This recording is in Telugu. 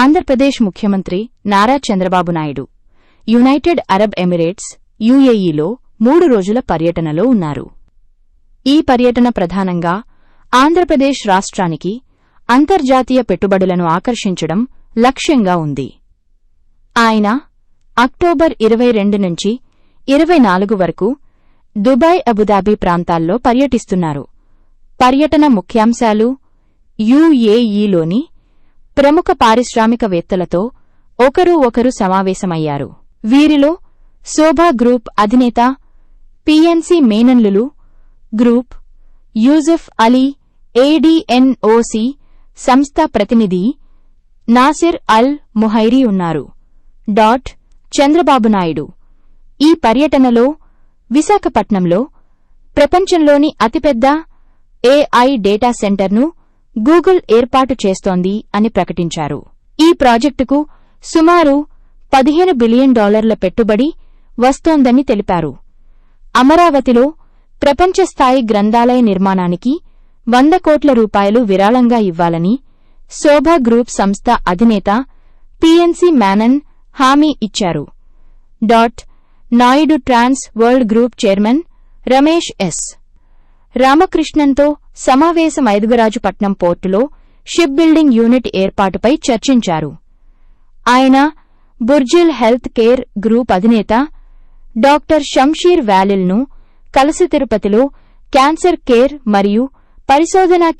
ఆంధ్రప్రదేశ్ ముఖ్యమంత్రి Nara Chandrababu Naidu United Arab Emirates యుఏఈలో మూడు రోజుల పర్యటనలో ఉన్నారు. ఈ పర్యటన ప్రధానంగా ఆంధ్రప్రదేశ్ రాష్ట్రానికి అంతర్జాతీయ పెట్టుబడులను ఆకర్షించడం లక్ష్యంగా ఉంది. ఆయన అక్టోబర్ ఇరవై రెండు నుంచి ఇరవై నాలుగు వరకు దుబాయ్ అబుదాబీ ప్రాంతాల్లో పర్యటిస్తున్నారు. పర్యటన ముఖ్యాంశాలు యుఏఈలోని ప్రముఖ పారిశ్రామికవేత్తలతో ఒకరు ఒకరు సమావేశమయ్యారు. వీరిలో శోభా గ్రూప్ అధినేత పిఎన్సి మేనన్లులు గ్రూప్ యూజఫ్ అలీ ఏడీఎన్ఓసి సంస్థ ప్రతినిధి నాసిర్ అల్ ముహైరీ ఉన్నారు. డాట్ చంద్రబాబు నాయుడు. ఈ పర్యటనలో విశాఖపట్నంలో ప్రపంచంలోని అతిపెద్ద ఏఐ డేటా సెంటర్ను గూగుల్ ఏర్పాటు చేస్తోంది అని ప్రకటించారు. ఈ ప్రాజెక్టుకు సుమారు పదిహేను బిలియన్ డాలర్ల పెట్టుబడి వస్తోందని తెలిపారు. అమరావతిలో ప్రపంచస్థాయి గ్రంథాలయ నిర్మాణానికి వంద కోట్ల రూపాయలు విరాళంగా ఇవ్వాలని శోభా గ్రూప్ సంస్థ అధినేత పిఎన్సి మేనన్ హామీ ఇచ్చారు. Dot Naidu trans world group chairman Ramesh S. రామకృష్ణన్తో సమావేశం ఐదుగురాజుపట్నం పోర్టులో షిప్ బిల్డింగ్ యూనిట్ ఏర్పాటుపై చర్చించారు. ఆయన బుర్జిల్ హెల్త్ కేర్ గ్రూప్ అధినేత డాక్టర్ షంషీర్ వ్యాలిల్ను కలసి తిరుపతిలో క్యాన్సర్ కేర్ మరియు పరిశోధన